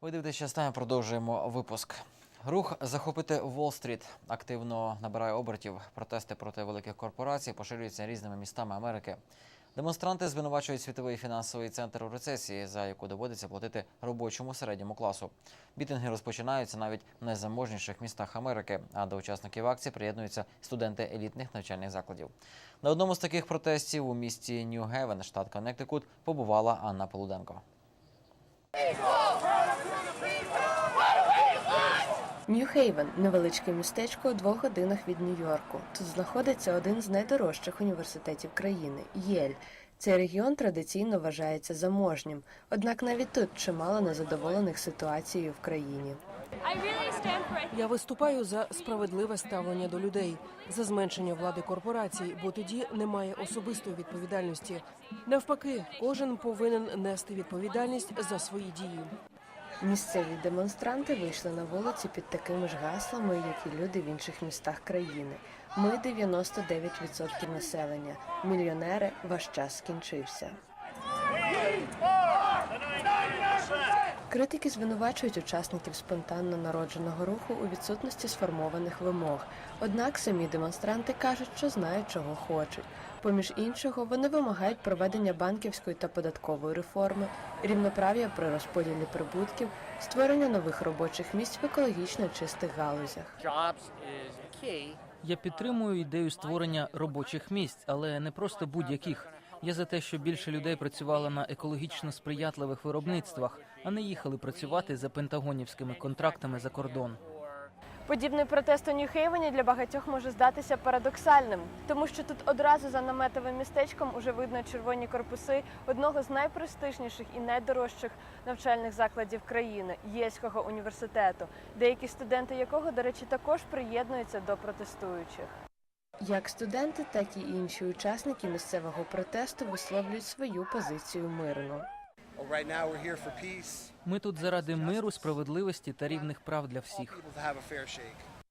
Ви дивитесь частина, продовжуємо випуск. Рух захопити Уолл-стріт активно набирає обертів. Протести проти великих корпорацій поширюються різними містами Америки. Демонстранти звинувачують світовий фінансовий центр у рецесії, за яку доводиться платити робочому середньому класу. Бітинги розпочинаються навіть в найзаможніших містах Америки. А до учасників акції приєднуються студенти елітних навчальних закладів. На одному з таких протестів у місті Нью-Гевен, штат Коннектикут, побувала Анна Полуденко. Нью-Хейвен – невеличке містечко у двох годинах від Нью-Йорку. Тут знаходиться один з найдорожчих університетів країни Єль. Цей регіон традиційно вважається заможнім, однак навіть тут чимало незадоволених ситуацією в країні. Я виступаю за справедливе ставлення до людей, за зменшення влади корпорацій, бо тоді немає особистої відповідальності. Навпаки, кожен повинен нести відповідальність за свої дії. Місцеві демонстранти вийшли на вулиці під такими ж гаслами, як і люди в інших містах країни. Ми 99% населення. Мільйонери, ваш час скінчився. Критики звинувачують учасників спонтанно народженого руху у відсутності сформованих вимог. Однак самі демонстранти кажуть, що знають, чого хочуть. Поміж іншого, вони вимагають проведення банківської та податкової реформи, рівноправ'я при розподілі прибутків, створення нових робочих місць в екологічно чистих галузях. Я підтримую ідею створення робочих місць, але не просто будь-яких. Я за те, щоб більше людей працювало на екологічно сприятливих виробництвах, а не їхали працювати за пентагонівськими контрактами за кордон. Подібний протест у Нью-Хейвені для багатьох може здатися парадоксальним, тому що тут одразу за наметовим містечком уже видно червоні корпуси одного з найпрестижніших і найдорожчих навчальних закладів країни Єльського університету, деякі студенти якого, до речі, також приєднуються до протестуючих. Як студенти, так і інші учасники місцевого протесту висловлюють свою позицію мирно. Ми тут заради миру, справедливості та рівних прав для всіх.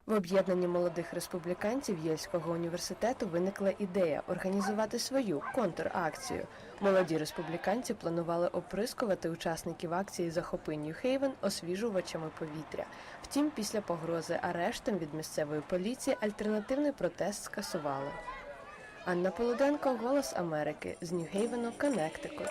В об'єднанні молодих республіканців Єльського університету виникла ідея організувати свою контракцію. Молоді республіканці планували оприскувати учасників акції «Захопи Нью-Хейвен» освіжувачами повітря. Втім, після погрози арештом від місцевої поліції альтернативний протест скасували. Анна Полуденко, Голос Америки з Нью-Хейвену, Коннектикут.